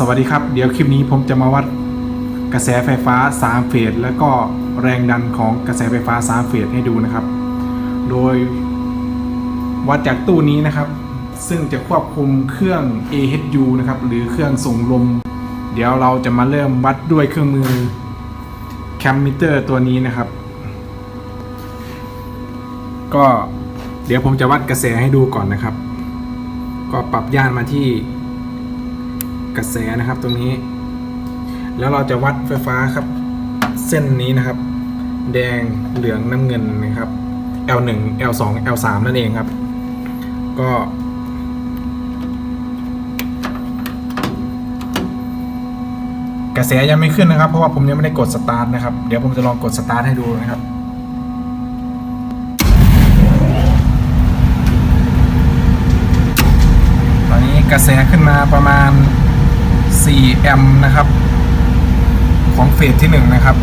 สวัสดีครับ เดี๋ยวคลิปนี้ผมจะมาวัดกระแสไฟฟ้า 3 เฟส แล้วก็แรงดันของกระแสไฟฟ้า 3 เฟสให้ดูนะครับ โดยวัดจากตู้นี้นะครับ ซึ่งจะควบคุมเครื่อง AHU นะครับ หรือเครื่องส่งลม เดี๋ยวเราจะมาเริ่มวัดด้วยเครื่องมือแคมมิเตอร์ตัวนี้นะครับ ก็เดี๋ยวผมจะวัดกระแสให้ดูก่อนนะครับ ก็ปรับย่านมาที่ กระแสนะครับ ตรงนี้ แล้วเราจะวัดไฟฟ้าครับ เส้นนี้นะครับ แดงเหลืองน้ำเงินนะครับ L1 L2 L3 นั่นเองครับ ก็กระแสยังไม่ขึ้นนะครับ เพราะว่าผมยังไม่ได้กดสตาร์ทนะครับ เดี๋ยวผมจะลองกดสตาร์ทให้ดูนะครับ ตอนนี้กระแสขึ้นมาประมาณ 4 แอมป์นะครับ ของเฟสที่ 1 นะครับ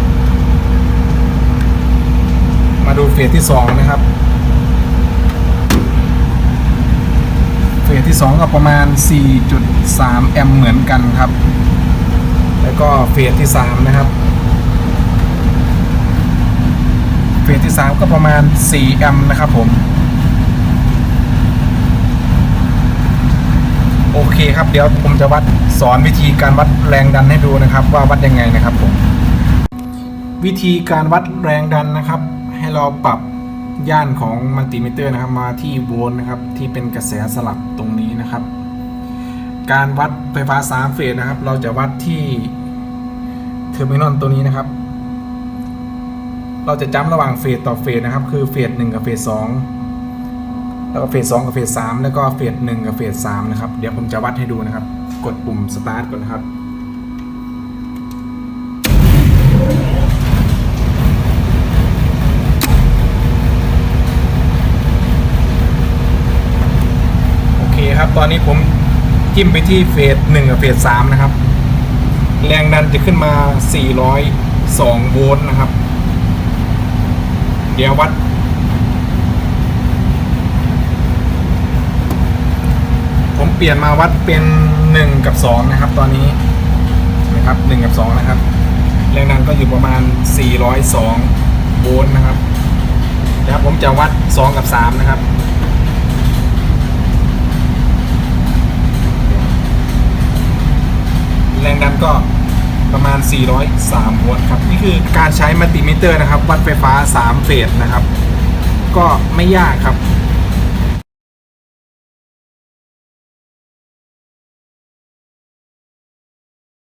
มาดูเฟสที่ 2 นะครับ เฟสที่ 2 ก็ประมาณ 4.3 แอมป์เหมือนกันครับ แล้วก็เฟสที่ 3 นะครับ เฟสที่ 3 ก็ประมาณ 4 แอมป์นะครับผม โอ เคครับเดี๋ยวผมจะวัดสอนวิธีการวัดแรงดันให้ดูนะครับ ว่าวัดยังไงนะครับผมวิธีการวัดแรงดันนะครับ ให้เราปรับย่านของมัลติมิเตอร์นะครับ มาที่โวลต์นะครับที่เป็นกระแสสลับตรงนี้นะครับ การวัดไฟฟ้า3เฟสนะครับ เราจะวัดที่เทอร์มินอลตัวนี้นะครับ เราจะจำระหว่างเฟสต่อเฟสนะครับ คือเฟส1กับเฟส2 แล้วก็เฟสสองกับเฟสสามแล้วก็เฟสหนึ่งกับเฟสสามนะครับ เดี๋ยวผมจะวัดให้ดูนะครับ กดปุ่มสตาร์ทก่อนนะครับโอเคครับตอนนี้ผมจิ้มไปที่เฟสหนึ่งกับเฟสสามนะครับ แรงดันจะขึ้นมา 402 โวลต์นะครับ เดี๋ยววัด ผม เปลี่ยนมาวัดเป็น 1 กับ 2 นะครับ ตอนนี้นะครับ1กับ 2 นะครับ แรงดันก็อยู่ประมาณ 402 โวลต์นะครับเดี๋ยวผมจะวัด 2 กับ 3 นะครับแรงดันก็ประมาณ 403 โวลต์ครับ นี่คือการใช้มัลติมิเตอร์นะครับ วัดไฟฟ้า 3 เฟสนะครับ ก็ไม่ยากครับ